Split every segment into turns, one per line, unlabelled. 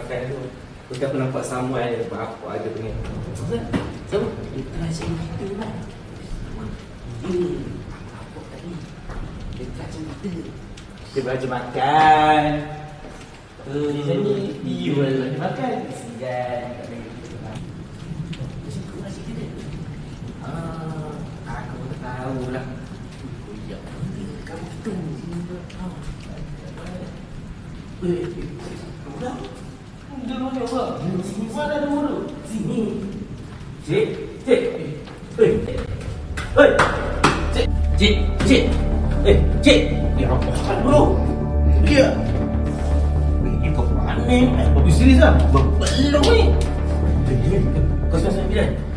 Pakai Kau tak pernah nampak Samuel dia Apa ada punya
Siapa? Siapa? Itu rasa kita lah. Dia. Apa tadi? Dia rasa kita.
Dia belajar makan Tu di sini Dia belajar makan
rasa kita?
Ah, Aku tahu lah
Oh ya. Kamu tu. Eh, eh, kamu dah?
Dia mana bang? Mana ada mulu?
Sini.
Cik Cik Eh Eh Cik Cik Cik Eh Cik Ya Allah dulu Dia Ini kau mana Bagus serius lah Belum ni Kau sembilan sembilan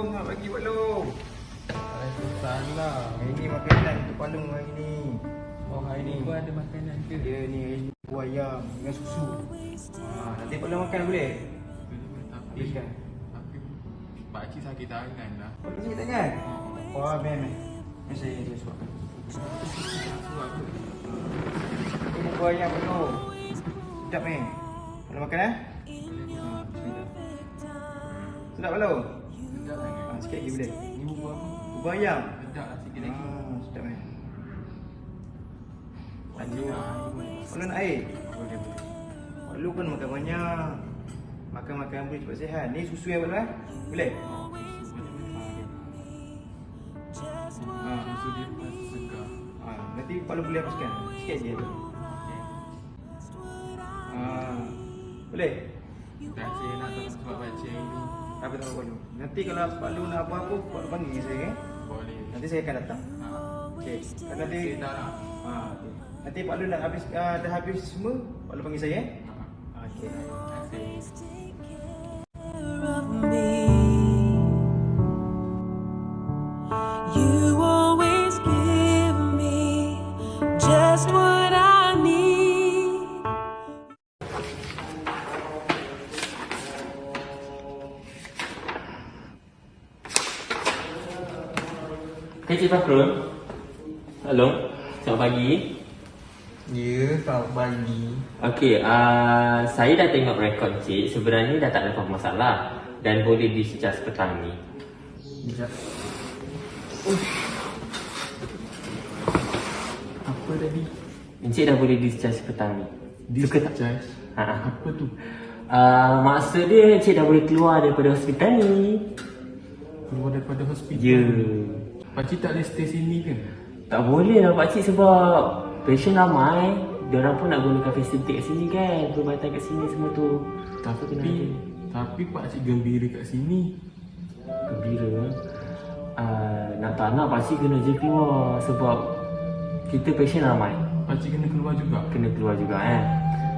Assalamualaikum, selamat pagi Pak Long. Waalaikumsalam. Ini makanan untuk Pak Long hari ni.
Oh hari ni kau ada makanan ke?
Dia ni hari ni buah ayam dengan susu. Ha, nanti Pak Long makan boleh?
Tapi
Habiskan.
Tapi Pakcik sakit tangan lah
Pak Long sakit tangan? Wah, meh meh. Meh saya saya suap.
Suap ke?
Ini buah ayam Pak Long. Sedap meh. Pak Long makan eh? Sedap Pak sikit lagi boleh?
Ni bubur apa?
Buah ayam.
Sedap lah sikit lagi
Ha, sedap
boleh?
Pak Long nak air?
Boleh boleh
Long kan makan banyak. Makan-makan boleh cepat sihat. Ni susu yang Long eh? Boleh?
Oh susu boleh boleh
Ha.
Susu dia pas segar
Ha, nanti Long boleh hapuskan. Sikit je.
Okay
Ha. Boleh? Apa tahu Pak Long? Nanti kalau Pak Long nak apa-apa, Pak Long panggil saya eh.
Boleh
Nanti saya akan datang.
Ha
Okey. Nanti
Saya dah lah
ha, okey. Nanti Pak Long nak habis uh, dah habis semua, Pak Long panggil saya eh.
Ha
Ha, okey.
Terima kasih.
You always give me just what
Cik Fakrul. Hello. Selamat pagi.
Ya, selamat pagi.
Okey, uh, saya dah tengok rekod Cik. Sebenarnya dah tak ada apa-apa masalah dan boleh disecas petang ni.
Sekejap.
Apa tadi?
Encik dah boleh disecas petang ni. Suka tak? Ha, ha.
Apa tu?
Uh, maksud dia Encik dah boleh keluar daripada hospital ni.
Keluar daripada hospital
Ya.
Pakcik tak boleh stay sini ke?
Tak boleh lah pakcik sebab patient ramai. Diorang pun nak gunakan fasiliti kat sini kan. Perubatan kat sini semua tu.
Tapi. Tapi pakcik gembira kat sini
Gembira. Uh, nak tak nak pakcik kena je keluar sebab kita patient ramai.
Pakcik kena keluar juga
Kena keluar juga eh.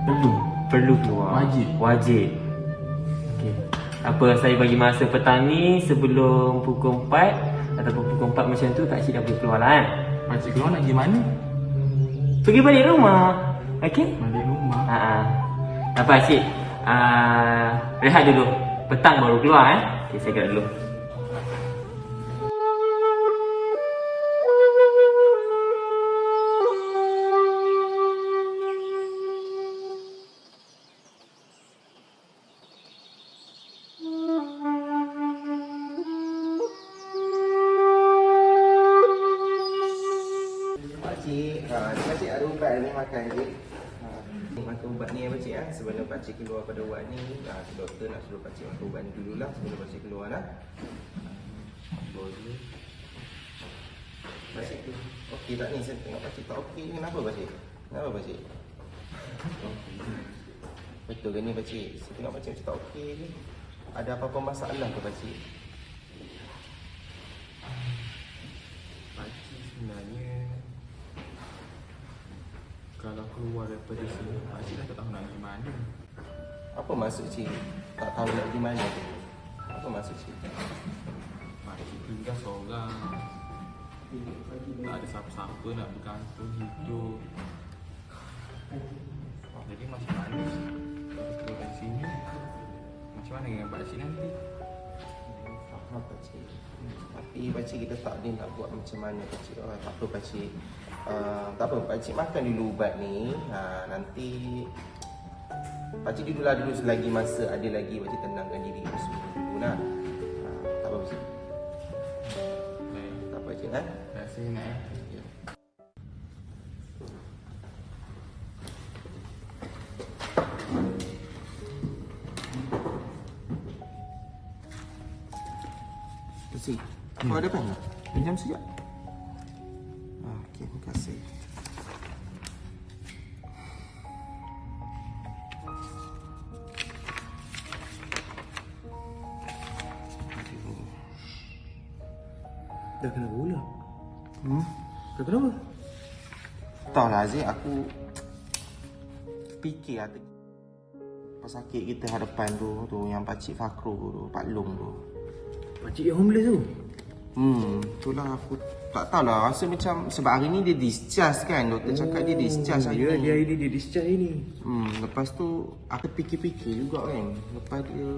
Perlu. Perlu keluar.
Wajib.
Wajib. Okey. Apa saya bagi masa petang ni sebelum pukul 4 4 macam tu pakcik dah boleh keluar lah eh.
Pakcik keluar nak pergi mana?
Pergi balik rumah. Okey?
Balik rumah
Ha ah. Apa cik? Ah, rehat dulu. Petang baru keluar eh. Okey, saya gerak dulu.
Makan ubat ni ya pakcik ah. Sebelum pakcik keluar pada ubat ni, ha, doktor nak suruh pakcik makan ubat ni dululah sebelum pakcik keluar lah. Boleh. Pakcik tu okey tak ni? Saya tengok pakcik tak okey ni. Kenapa pakcik? Kenapa pakcik? Betul ke ni pakcik? Saya tengok pakcik macam tak okey ni. Ada apa-apa masalah ke pakcik? Pakcik sebenarnya
keluar daripada sini, pakcik dah tak tahu nak pergi mana.
Apa maksud cik? Tak tahu nak pergi mana? Apa maksud cik?
Pakcik tinggal seorang. Tak ada siapa-siapa nak bergantung hidup. Jadi macam mana sih? Kita keluar dari sini. Macam mana dengan pakcik nanti?
Faham pakcik. Tapi pakcik kita tak ada nak buat macam mana pakcik. Oh, tak apa pakcik. Uh, tak apa pakcik makan dulu ubat ni. Ha, nanti pakcik duduklah dulu selagi masa ada lagi pakcik tenangkan diri semua dulu lah. Ha, tak apa pakcik. Tak apa pakcik eh.
Terima kasih nak
Pakcik, kau ada pen tak? Pinjam sekejap. Ah, Okey, terima kasih.
Dah kenapa pula?
Hmm?
Dah kenapa?
Tak lah Aziz, aku fikir tadi. Pesakit kita hadapan tu, tu yang Pakcik Fakro tu, Pak Long tu.
Pakcik yang homeless tu.
Hmm, itulah aku tak tahu lah rasa macam sebab hari ni dia discharge kan doktor cakap dia discharge hari
dia,
ni.
dia, dia, dia discharge hari ni.
Hmm, lepas tu aku fikir-fikir juga kan lepas dia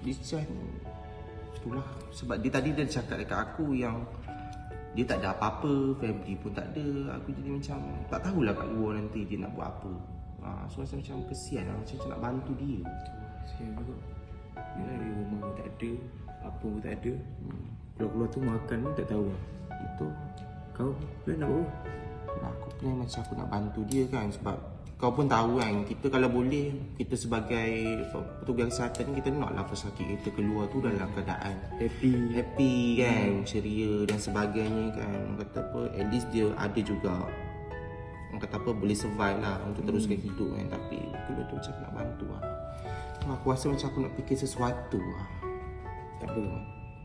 discharge ni itulah sebab dia tadi dia cakap dekat aku yang dia tak ada apa-apa, family pun tak ada. Aku jadi macam tak tahulah kat luar nanti dia nak buat apa. Ha, so rasa macam kesian lah, macam, macam nak bantu dia.
Sial juga. Yalah dia rumah tak ada. Apa pun tak ada. Keluar-keluar tu makan pun tak tahu.
Itu
Kau plan nak buat?
Nah, aku plan macam aku nak bantu dia kan sebab kau pun tahu kan kita kalau boleh kita sebagai petugas kesihatan kita naklah pesakit kita keluar tu dalam keadaan
Happy.
happy kan ceria dan sebagainya kan orang kata apa at least dia ada juga orang kata apa boleh survive lah untuk teruskan hidup kan tapi keluar tu macam nak bantu lah aku rasa macam aku nak fikir sesuatu lah
Tak apa.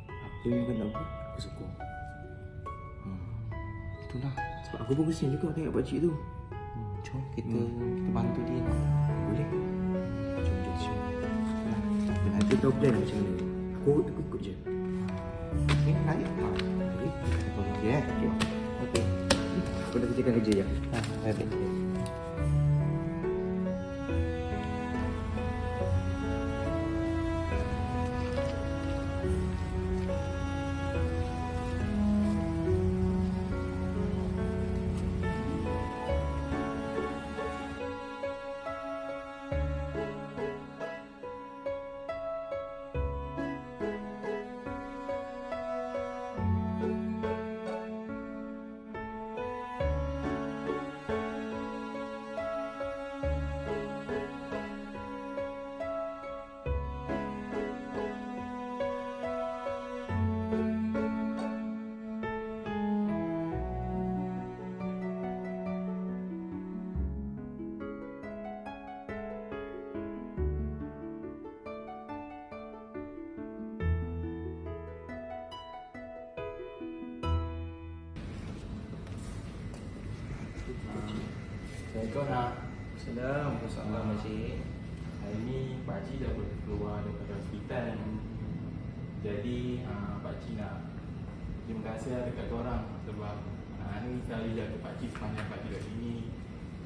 Apa yang kau nak buat, aku sokong.
itulah
Sebab aku pun kesian juga tengok pakcik tu.
hmm, jom kita kita bantu dia lah
Boleh? Jom, jom, jom. Nanti kau plan macam mana. Aku aku ikut je.
Okay, naik. Ha, boleh. Kita tolong dia eh. Jom.
Okey. Kau dah kerjakan kerja je.
Ha, baik.
Assalamualaikum nak.
Assalamualaikum. Assalamualaikum, Cik.
Hari ni pakcik dah boleh keluar daripada hospital. Jadi uh, pakcik nak terima kasih lah dekat korang sebab anak ni selalu jaga pakcik sepanjang pakcik kat sini.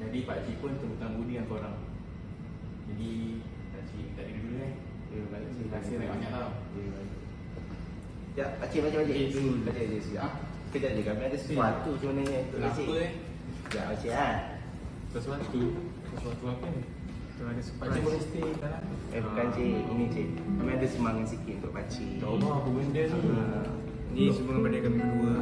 Jadi pakcik pun terhutang budi dengan korang. Jadi pakcik tak ada dulu eh.
Terima kasih.
Terima kasih banyak-banyak tau.
Ya, pakcik, pakcik, pakcik.
Eh, dulu.
Pakcik, pakcik, sekejap. Kejap je, kami ada sesuatu sebenarnya untuk
Kenapa
pakcik.
eh?
Ya, pakcik ha.
Sesuatu. Sesuatu apa ni? Ada
Pakcik
pakcik
boleh
stay dalam.
Eh, bukan cik. Ini cik. Kami ada semangat sikit untuk pakcik.
Tak tahu apa benda ni.
Ha.
Ni semua daripada kami berdua.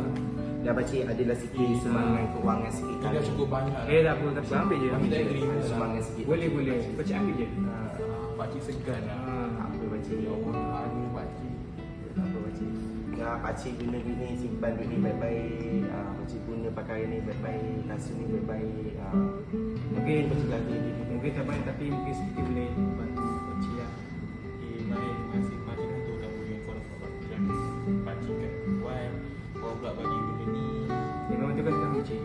Ya, pakcik adalah sikit semangat kewangan sikit.
Kita cukup banyak
Eh tak apa, tak apa. Ambil je.
Kami
Ada
masalah.
semangat sikit.
Boleh, boleh. Pakcik ambil je.
Ah, Pakcik segan lah.
Tak apa, pakcik.
Ya Allah, ni pakcik.
Tak apa, pakcik. Ya, pakcik guna gini simpan duit ni baik-baik. Ha, pakcik guna pakaian ni baik-baik. Kasut ni baik-baik. Ha.
Mungkin
Pakcik jaga diri ni.
mungkin tak banyak tapi mungkin sedikit boleh bantu pakcik lah.
Eh, baik, terima kasih pakcik dah tu dah boleh kau dapat pakcik. Pakcik kan buat. Kau pula bagi benda ni.
Memang tu kan.
Memang pakcik